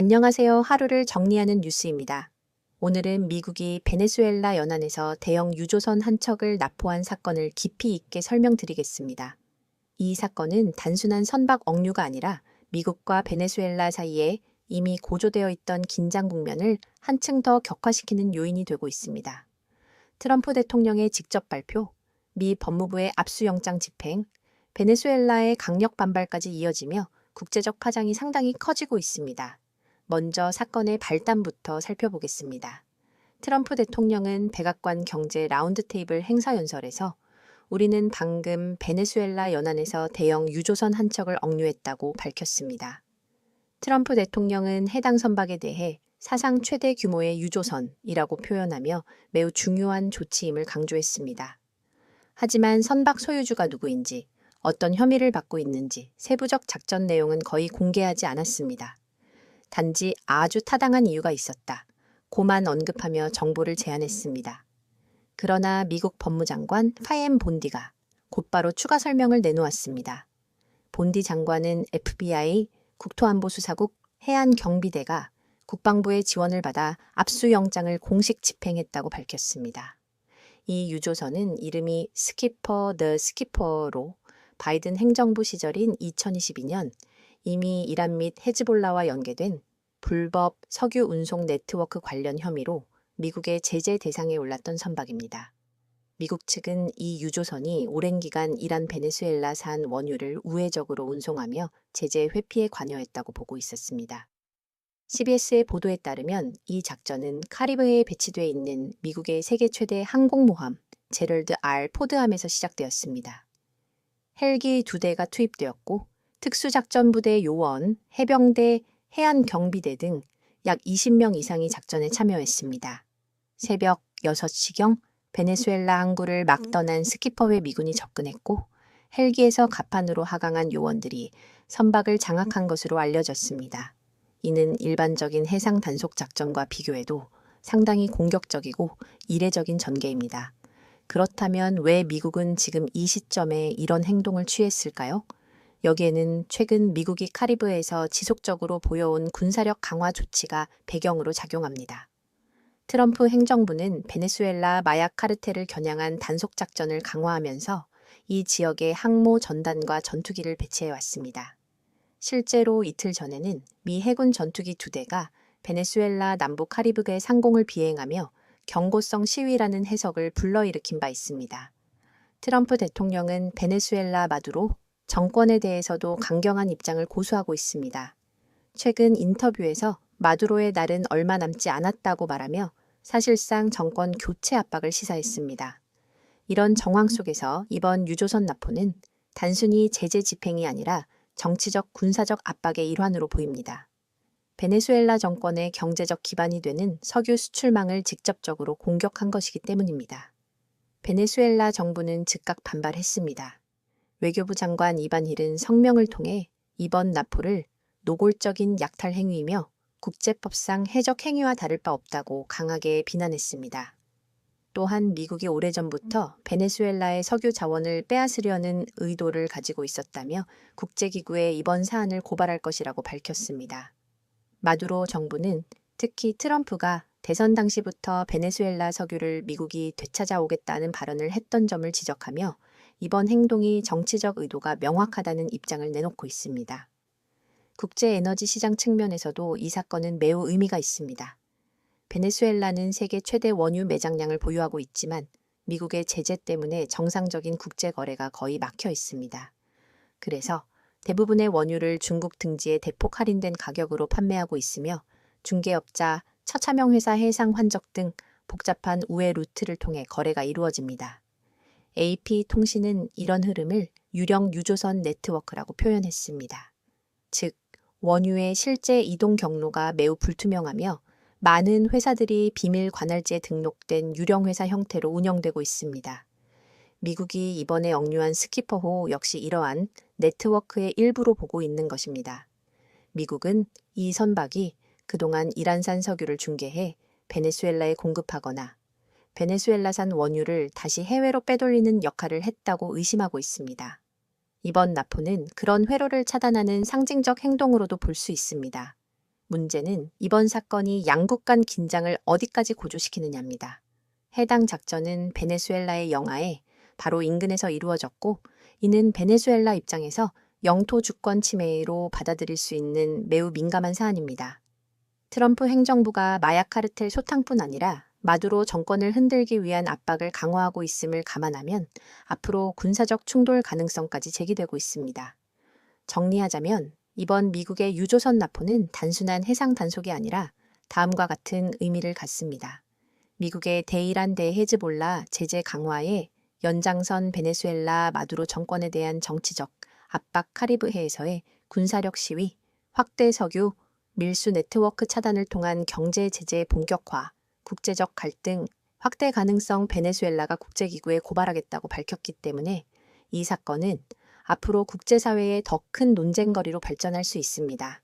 안녕하세요. 하루를 정리하는 뉴스입니다. 오늘은 미국이 베네수엘라 연안에서 대형 유조선 한 척을 납포한 사건을 깊이 있게 설명드리겠습니다. 이 사건은 단순한 선박 억류가 아니라 미국과 베네수엘라 사이에 이미 고조되어 있던 긴장 국면을 한층 더 격화시키는 요인이 되고 있습니다. 트럼프 대통령의 직접 발표, 미 법무부의 압수영장 집행, 베네수엘라의 강력 반발까지 이어지며 국제적 파장이 상당히 커지고 있습니다. 먼저 사건의 발단부터 살펴보겠습니다. 트럼프 대통령은 백악관 경제 라운드 테이블 행사 연설에서 우리는 방금 베네수엘라 연안에서 대형 유조선 한 척을 억류했다고 밝혔습니다. 트럼프 대통령은 해당 선박에 대해 사상 최대 규모의 유조선이라고 표현하며 매우 중요한 조치임을 강조했습니다. 하지만 선박 소유주가 누구인지, 어떤 혐의를 받고 있는지 세부적 작전 내용은 거의 공개하지 않았습니다. 단지 아주 타당한 이유가 있었다. 고만 언급하며 정보를 제안했습니다. 그러나 미국 법무장관 파엠 본디가 곧바로 추가 설명을 내놓았습니다. 본디 장관은 FBI, 국토안보수사국, 해안경비대가 국방부의 지원을 받아 압수영장을 공식 집행했다고 밝혔습니다. 이 유조선은 이름이 스키퍼 더 스키퍼로 바이든 행정부 시절인 2022년 이미 이란 및 헤즈볼라와 연계된 불법 석유 운송 네트워크 관련 혐의로 미국의 제재 대상에 올랐던 선박입니다. 미국 측은 이 유조선이 오랜 기간 이란 베네수엘라산 원유를 우회적으로 운송하며 제재 회피에 관여했다고 보고 있었습니다. CBS의 보도에 따르면 이 작전은 카리브해에 배치돼 있는 미국의 세계 최대 항공모함 제럴드 R 포드함에서 시작되었습니다. 헬기 두 대가 투입되었고 특수작전부대 요원, 해병대, 해안경비대 등 약 20명 이상이 작전에 참여했습니다. 새벽 6시경 베네수엘라 항구를 막 떠난 스키퍼회 미군이 접근했고 헬기에서 갑판으로 하강한 요원들이 선박을 장악한 것으로 알려졌습니다. 이는 일반적인 해상 단속 작전과 비교해도 상당히 공격적이고 이례적인 전개입니다. 그렇다면 왜 미국은 지금 이 시점에 이런 행동을 취했을까요? 여기에는 최근 미국이 카리브해에서 지속적으로 보여온 군사력 강화 조치가 배경으로 작용합니다. 트럼프 행정부는 베네수엘라 마약 카르텔을 겨냥한 단속 작전을 강화하면서 이 지역에 항모 전단과 전투기를 배치해 왔습니다. 실제로 이틀 전에는 미 해군 전투기 두 대가 베네수엘라 남부 카리브해 상공을 비행하며 경고성 시위라는 해석을 불러일으킨 바 있습니다. 트럼프 대통령은 베네수엘라 마두로 정권에 대해서도 강경한 입장을 고수하고 있습니다. 최근 인터뷰에서 마두로의 날은 얼마 남지 않았다고 말하며 사실상 정권 교체 압박을 시사했습니다. 이런 정황 속에서 이번 유조선 납포는 단순히 제재 집행이 아니라 정치적 군사적 압박의 일환으로 보입니다. 베네수엘라 정권의 경제적 기반이 되는 석유 수출망을 직접적으로 공격한 것이기 때문입니다. 베네수엘라 정부는 즉각 반발했습니다. 외교부 장관 이반힐은 성명을 통해 이번 납포를 노골적인 약탈 행위이며 국제법상 해적 행위와 다를 바 없다고 강하게 비난했습니다. 또한 미국이 오래전부터 베네수엘라의 석유 자원을 빼앗으려는 의도를 가지고 있었다며 국제기구에 이번 사안을 고발할 것이라고 밝혔습니다. 마두로 정부는 특히 트럼프가 대선 당시부터 베네수엘라 석유를 미국이 되찾아오겠다는 발언을 했던 점을 지적하며 이번 행동이 정치적 의도가 명확하다는 입장을 내놓고 있습니다. 국제 에너지 시장 측면에서도 이 사건은 매우 의미가 있습니다. 베네수엘라는 세계 최대 원유 매장량을 보유하고 있지만 미국의 제재 때문에 정상적인 국제 거래가 거의 막혀 있습니다. 그래서 대부분의 원유를 중국 등지에 대폭 할인된 가격으로 판매하고 있으며 중개업자, 처차명 회사 해상 환적 등 복잡한 우회 루트를 통해 거래가 이루어집니다. AP통신은 이런 흐름을 유령 유조선 네트워크라고 표현했습니다. 즉, 원유의 실제 이동 경로가 매우 불투명하며 많은 회사들이 비밀 관할지에 등록된 유령 회사 형태로 운영되고 있습니다. 미국이 이번에 억류한 스키퍼호 역시 이러한 네트워크의 일부로 보고 있는 것입니다. 미국은 이 선박이 그동안 이란산 석유를 중개해 베네수엘라에 공급하거나 베네수엘라산 원유를 다시 해외로 빼돌리는 역할을 했다고 의심하고 있습니다. 이번 납포는 그런 회로를 차단하는 상징적 행동으로도 볼 수 있습니다. 문제는 이번 사건이 양국 간 긴장을 어디까지 고조시키느냐입니다. 해당 작전은 베네수엘라의 영하에 바로 인근에서 이루어졌고 이는 베네수엘라 입장에서 영토 주권 침해로 받아들일 수 있는 매우 민감한 사안입니다. 트럼프 행정부가 마약 카르텔 소탕뿐 아니라 마두로 정권을 흔들기 위한 압박을 강화하고 있음을 감안하면 앞으로 군사적 충돌 가능성까지 제기되고 있습니다. 정리하자면 이번 미국의 유조선 납포는 단순한 해상 단속이 아니라 다음과 같은 의미를 갖습니다. 미국의 대이란 대헤즈볼라 제재 강화에 연장선 베네수엘라 마두로 정권에 대한 정치적 압박 카리브해에서의 군사력 시위, 확대 석유, 밀수 네트워크 차단을 통한 경제 제재 본격화, 국제적 갈등, 확대 가능성 베네수엘라가 국제기구에 고발하겠다고 밝혔기 때문에 이 사건은 앞으로 국제사회의 더 큰 논쟁거리로 발전할 수 있습니다.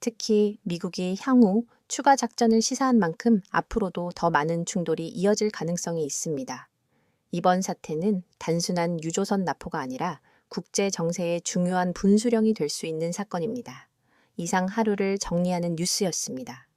특히 미국이 향후 추가 작전을 시사한 만큼 앞으로도 더 많은 충돌이 이어질 가능성이 있습니다. 이번 사태는 단순한 유조선 납포가 아니라 국제 정세의 중요한 분수령이 될 수 있는 사건입니다. 이상 하루를 정리하는 뉴스였습니다.